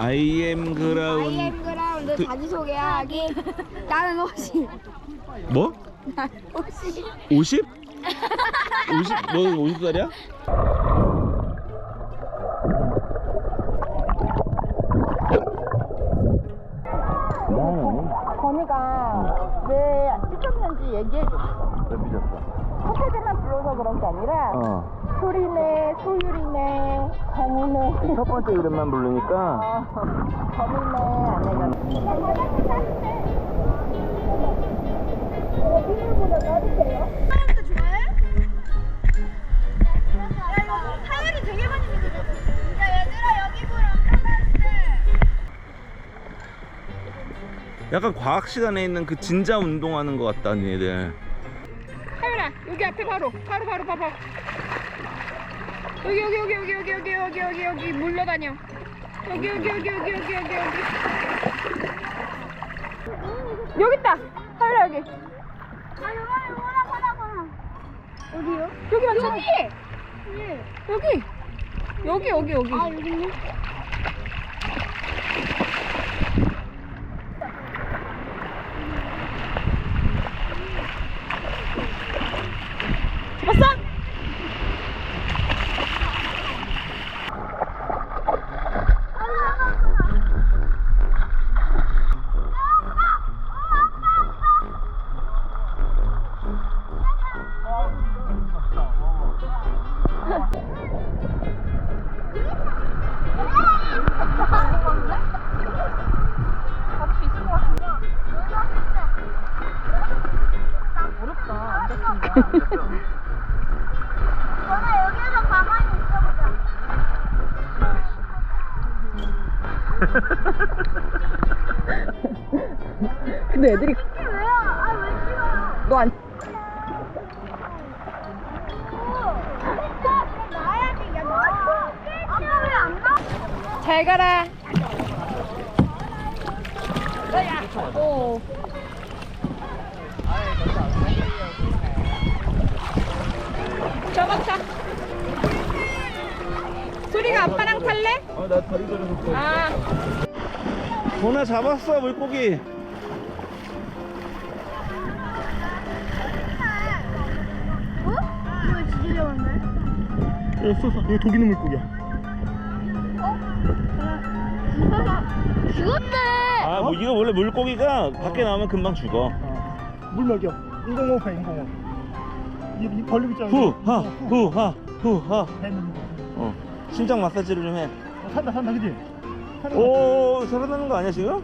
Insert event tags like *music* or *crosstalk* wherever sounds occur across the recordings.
I am 그라운 아이엠 그라운드 자기소개하기 나는 혹시 뭐? 난 혹시 50? 50? 너 50살이야? 건이가 왜 삐쳤는지 얘기해줘 왜 삐졌어? 불러서 그런 게 아니라 어. 소리네, 소율이네, 거무네. 첫 번째 이름만 부르니까 어, 거무네 아내가. 약간 과학 시간에 있는 그 진짜 운동하는 것 같다, 얘들. 여기 앞에 바로 바로 바로 봐봐 여기 여기 여기 여기 여기 여기 여기 여기 여기 물러다녀 여기 여기 여기 여기 여기 여기 여기 여기 있다 하윤아 여기 아 요만해 요만한 바다가 어디요? 여기 맞죠? 여기 여기 여기 여기 여기 아 여기 있 잘 가라. 어. 접었다. 소리가 아빠랑 탈래? 어나 다리 저려서. 아, 도나 잡았어 물고기. 어? 이거 지지려 왔네. 없어 이거 독 있는 물고기야. 죽었대. 아 뭐 이거 원래 물고기가 밖에 나오면 금방 죽어. 물 먹여. 인공호흡해, 인공호흡. 이, 이 벌레 있잖아. 후 하 후 하 후하. 배는 거. 어 심장 마사지를 좀 해. 어, 산다, 산다, 그지? 산다. 오 살아나는 거 아니야 지금?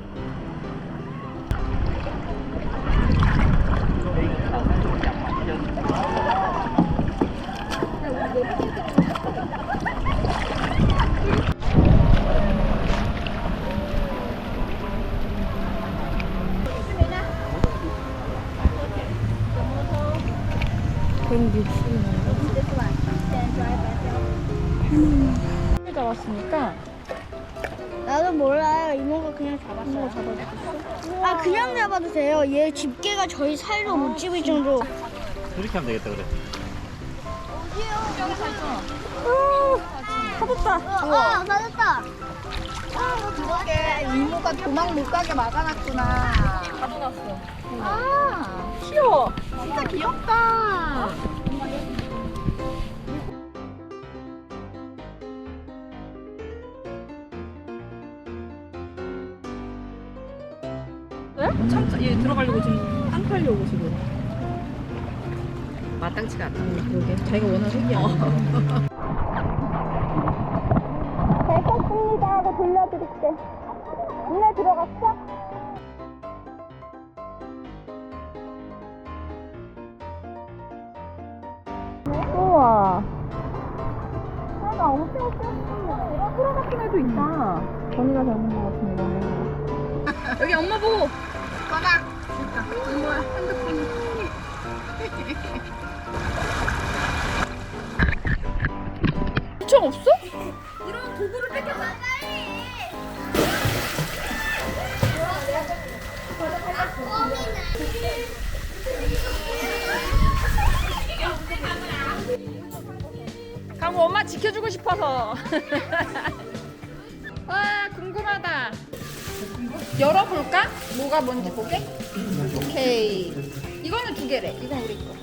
잡았으니까 나도 몰라요. 이모가 그냥 잡았어요. 잡아줬어? 아 그냥 잡아도 돼요. 얘 집게가 저희 살도 못 집을 정도. 이렇게 하면 되겠다 그래. 찾았다. 어, 찾았다. 그러게 이모가 도망 못 가게 막아놨구나. 가둬놨어. 아, 귀여워. 진짜 귀엽다. 네? 참, 얘 들어가려고 지금 땅 팔려고 지금. 마땅치가 않다. 그러게. 자기가 원하는 색이야. *laughs* 범인가 잡는 것 같은데. *laughs* 여기 엄마 보고. 꺼라. 엄마 핸드폰. 엄청 없어? 이런 도구를 뺏겼다. 강우 엄마 지켜주고 싶어서. *laughs* 와 궁금하다. 열어볼까? 뭐가 뭔지 보게? 오케이. 이거는 두 개래. 이건 우리 거.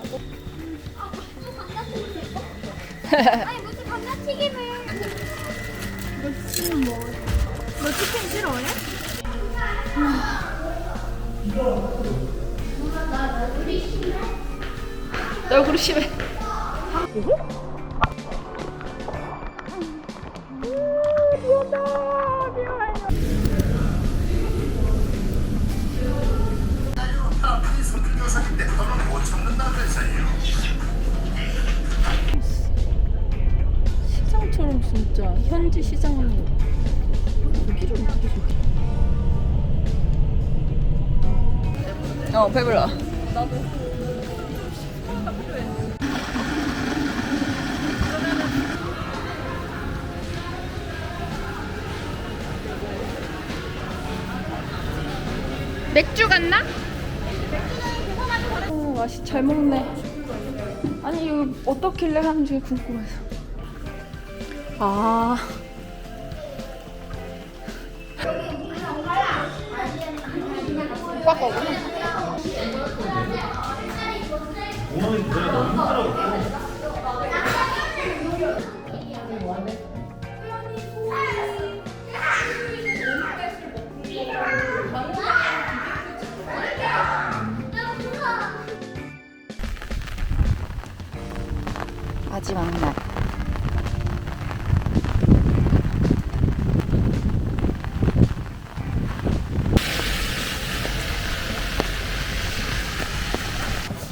*laughs* 아니 무슨 감자튀김을 너 치킨 뭐? 너 치킨 싫어해? 너 얼굴이 심해. 시장처럼 진짜 현지 시장 여기를 어떻게 저기? 어 배불러. 맥주 같나? 오, 맛이 잘 먹네. 아니 이거 어떻길래 하는지 궁금해서. 아. 오빠 거구나.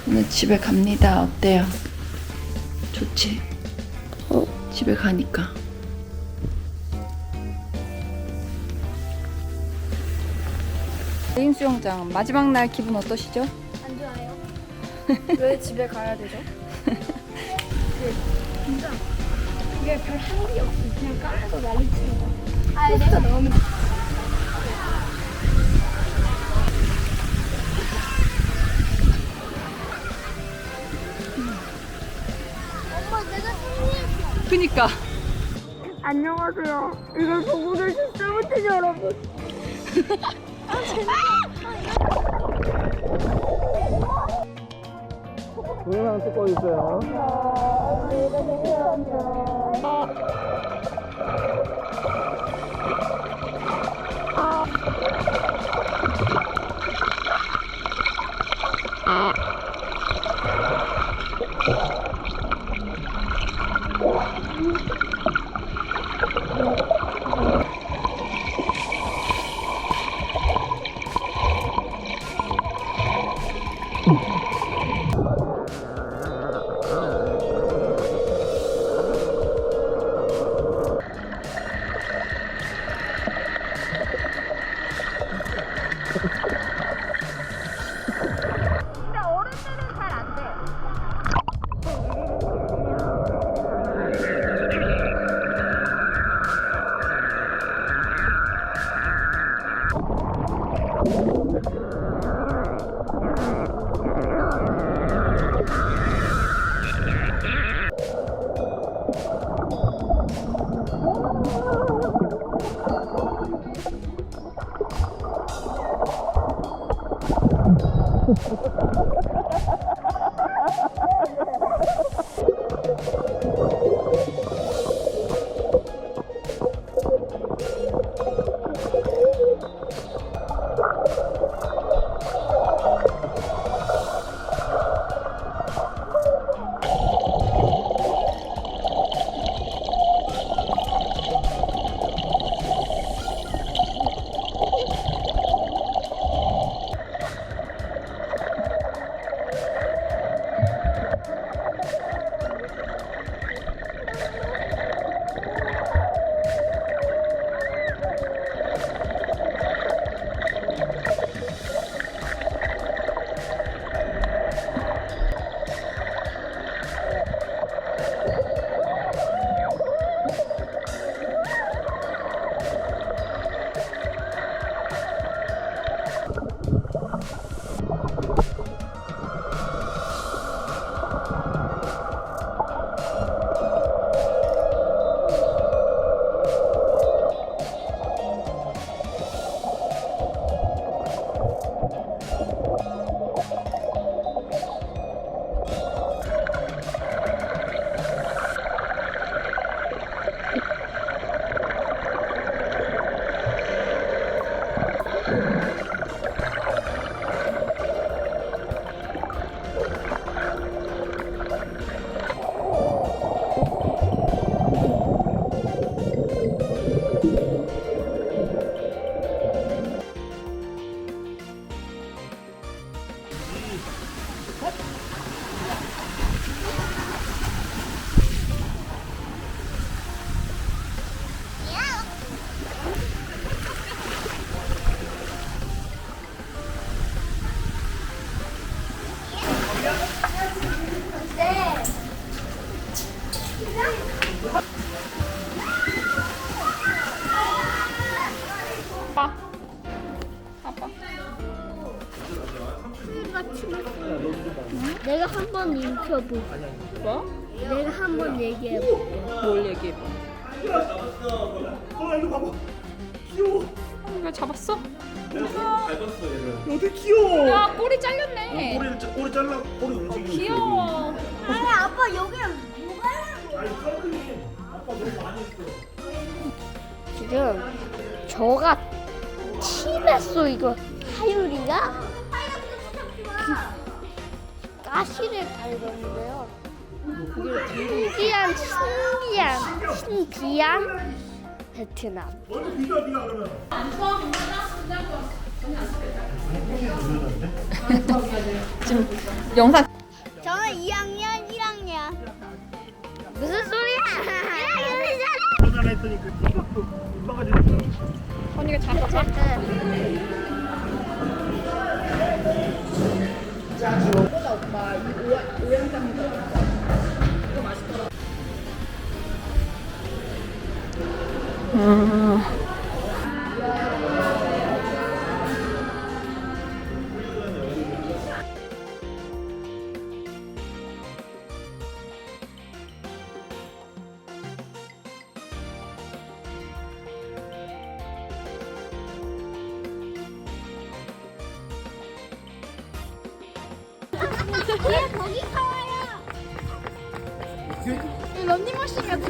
오늘 집에 갑니다. 어때요? 좋지? 어? 집에 가니까. 개인 수영장 마지막 날 기분 어떠시죠? 안 좋아요. *laughs* 왜 집에 가야 되죠? 이게 별 한국이 없어. 그냥 깔아서 난리 치는 거. 아 내가 너무. 내가 승리했어. 그니까. 안녕하세요. 이걸 보고 계신 세븐틴 여러분. 동영상 찍고 있어요. 근 번 읽혀보. 뭐? 내가 한번 얘기해볼게. 뭘 얘기해 봐. 어 이거 봐봐 귀여워 이거 잡았어? 어떻게 귀여워 야 꼬리 잘렸네. 꼬리, 짜- 꼬리 잘라 꼬리 움직이고 귀여워. 아니 아빠 여기는 뭐가 아니 쌍둥이 아빠 너무 많이 했어 지금 저가 티냈어 이거 하율이가 그 가시를 밟았는데요. 신기한 신기한 신기한 베트남. 그러면 영상 저는 2학년 1학년. 무슨 소리야? 1학년이잖아. 전화를 했더니 그 언니가 잡아 봐. 얘 거기 가와요. 런닝머신 같아.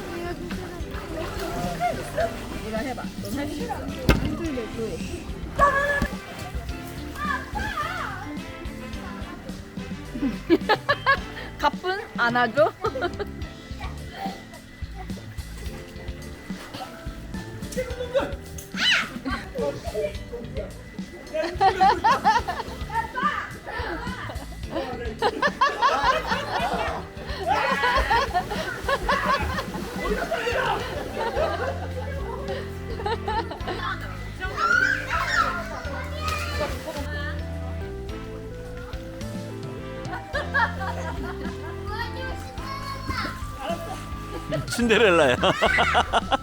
해봐. 넌 할 수 있어. *laughs* 가쁜 안아줘. *laughs* *laughs* *laughs* 신데렐라야. *laughs*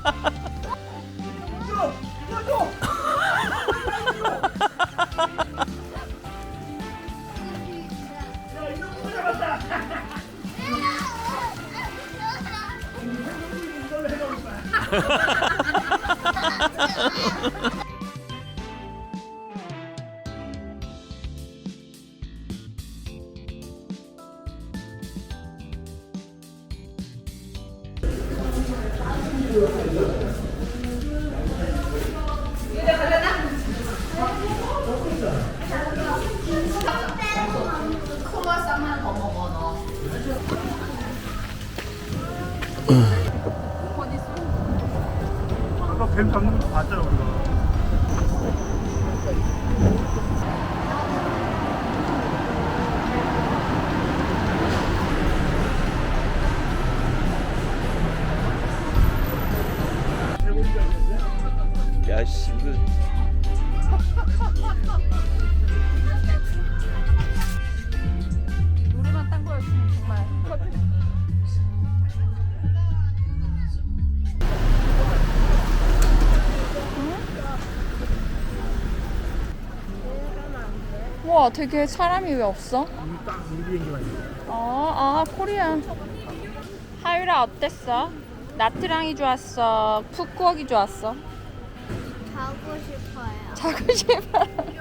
뱀 잡는 거 봤잖아 우리가 야 씨 이거 노래만 딴 거였으면 정말 와 되게 사람이 왜 없어? 아, 아 코리안 하유라 어땠어? 나트랑이 좋았어? 푸꾸옥이 좋았어? 자고 싶어요. 자고 싶어